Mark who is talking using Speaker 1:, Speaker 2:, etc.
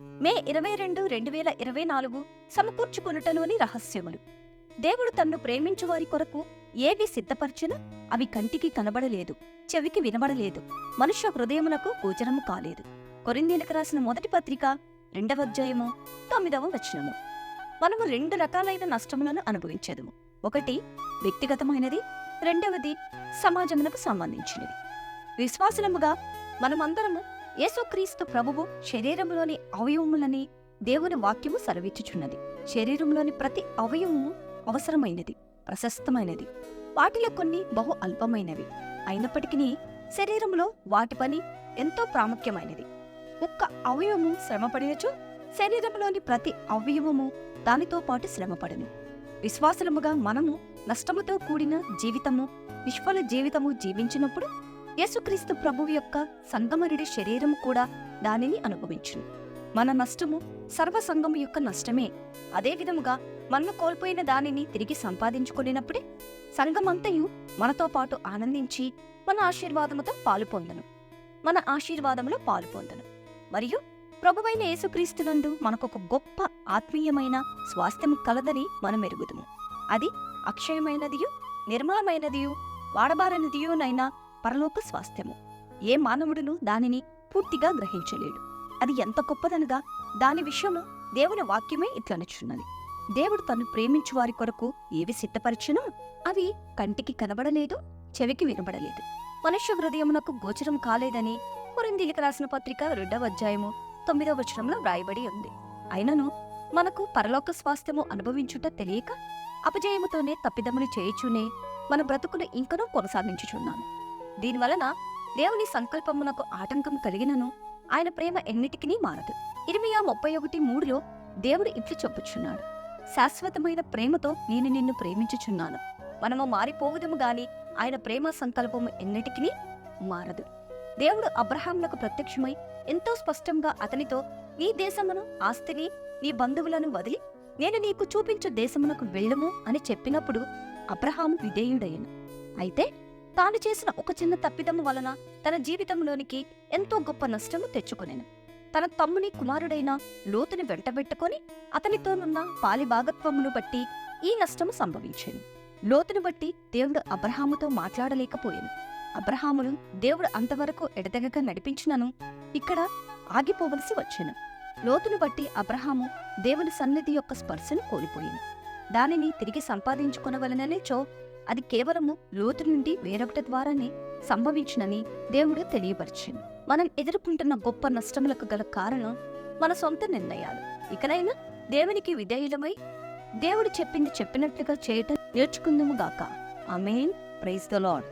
Speaker 1: మే ఇరవై రెండు రెండు వేల ఇరవై నాలుగు సమకూర్చుకొనుటలోని రహస్యములు. దేవుడు తన్ను ప్రేమించు వారి కొరకు ఏవి సిద్ధపరిచినా అవి కంటికి కనబడలేదు చెవికి వినబడలేదు మనుష్య హృదయమునకు గోచరము కాలేదు. కొరిందీలకు రాసిన మొదటి పత్రిక రెండవ అధ్యాయము తొమ్మిదవ వచనము. మనము రెండు రకాలైన నష్టములను అనుభవించదుము. ఒకటి వ్యక్తిగతమైనది రెండవది సమాజమునకు సంబంధించినది. విశ్వాసనముగా మనమందరము యేసుక్రీస్తు ప్రభువు శరీరంలోని అవయవములని దేవుని వాక్యము సెలవిచ్చుచున్నది. శరీరంలోని ప్రతి అవయవము అవసరమైనది ప్రశస్తమైనది. వాటిలో కొన్ని బహు అల్పమైనవి. అయినప్పటికీ శరీరంలో వాటి పని ఎంతో ప్రాముఖ్యమైనది. ఒక్క అవయవము శ్రమపడినచో శరీరంలోని ప్రతి అవయవము దానితో పాటు శ్రమపడను విశ్వాసముగా మనము నష్టముతో కూడిన జీవితము నిష్ఫల జీవితము జీవించినప్పుడు యేసుక్రీస్తు ప్రభువు యొక్క సంగమరుడి శరీరము కూడా దానిని అనుభవించును. మన నష్టము సర్వ సంఘము యొక్క నష్టమే. అదే విధముగా మనము కోల్పోయిన దానిని తిరిగి సంపాదించుకునేటప్పుడే సంఘమంతయు మనతో పాటు ఆనందించి మన ఆశీర్వాదముతో పాలు పొందను. మన ఆశీర్వాదములో పాలు పొందను. మరియు ప్రభువైన యేసుక్రీస్తునందు మనకొక గొప్ప ఆత్మీయమైన స్వాస్థ్యం కలదని మనం ఎరుగుదుము. అది అక్షయమైనదియు నిర్మలమైనదియు వాడబారనిదియునైనా పరలోక స్వాస్థ్యము. ఏ మానవుడును దానిని పూర్తిగా గ్రహించలేడు. అది ఎంత గొప్పదనగా దాని విషయము దేవుని వాక్యమే ఇట్లనుచున్నది దేవుడు తను ప్రేమించు వారి కొరకు ఏవి సిద్ధపరిచినో అవి కంటికి కనబడలేదు చెవికి వినబడలేదు. మనుష్య హృదయమునకు గోచరం కాలేదని కొరిందీలకు రాసిన పత్రిక రెండవ అధ్యాయము తొమ్మిదవ వచనంలో వ్రాయబడి ఉంది. అయినను మనకు పరలోక స్వాస్థ్యము అనుభవించుట తెలియక అపజయముతోనే తప్పిదములు చేయుచునే మన బ్రతుకును ఇంకనూ కొనసాగించుచున్నాను. దీనివలన దేవుని సంకల్పమునకు ఆటంకం కలిగినను. ఆయన ప్రేమ ఎన్నిటికీ మారదు. ఇరిమియా ముప్పై ఒకటి మూడులో దేవుడు ఇట్లు చెప్పుచున్నాడు. శాశ్వతమైన ప్రేమతో నేను నిన్ను ప్రేమించుచున్నాను. మనము మారిపోవుదము గాని ఆయన ప్రేమ సంకల్పము ఎన్నిటికీ మారదు. దేవుడు అబ్రహాంలకు ప్రత్యక్షమై ఎంతో స్పష్టంగా అతనితో నీ దేశమును ఆస్తిని నీ బంధువులను వదిలి నేను నీకు చూపించు దేశమునకు వెళ్ళము అని చెప్పినప్పుడు అబ్రహాము విధేయుడయ్యను అయితే తాను చేసిన ఒక చిన్న తప్పిదము వలన తన జీవితంలోనికి ఎంతో గొప్ప నష్టము తెచ్చుకొనేను. తన తమ్ముని కుమారుడైన లోతుని వెంటబెట్టుకొని అతనితోనున్న పాలి భాగత్వమును బట్టి ఈ నష్టము సంభవించింది లోతును బట్టి దేవుడు అబ్రహాముతో మాట్లాడలేకపోయాను. అబ్రహామును దేవుడు అంతవరకు ఎడతెగక నడిపించినను ఇక్కడ ఆగిపోవలసి వచ్చాను. లోతును బట్టి అబ్రహాము దేవుని సన్నిధి యొక్క స్పర్శను కోల్పోయింది దానిని తిరిగి సంపాదించుకొనవలననే చో అది కేవలము లోతు నుండి వేరొకటి ద్వారానే సంభవించినని దేవుడు తెలియపరిచింది మనం ఎదుర్కొంటున్న గొప్ప నష్టములకు గల కారణం మన సొంత నిర్ణయాలు. ఇకనైనా దేవునికి విధేయులమై దేవుడు చెప్పింది చెప్పినట్లుగా చేయటం నేర్చుకుందాము గాక. అమేన్ ప్రైజ్ ద లాడ్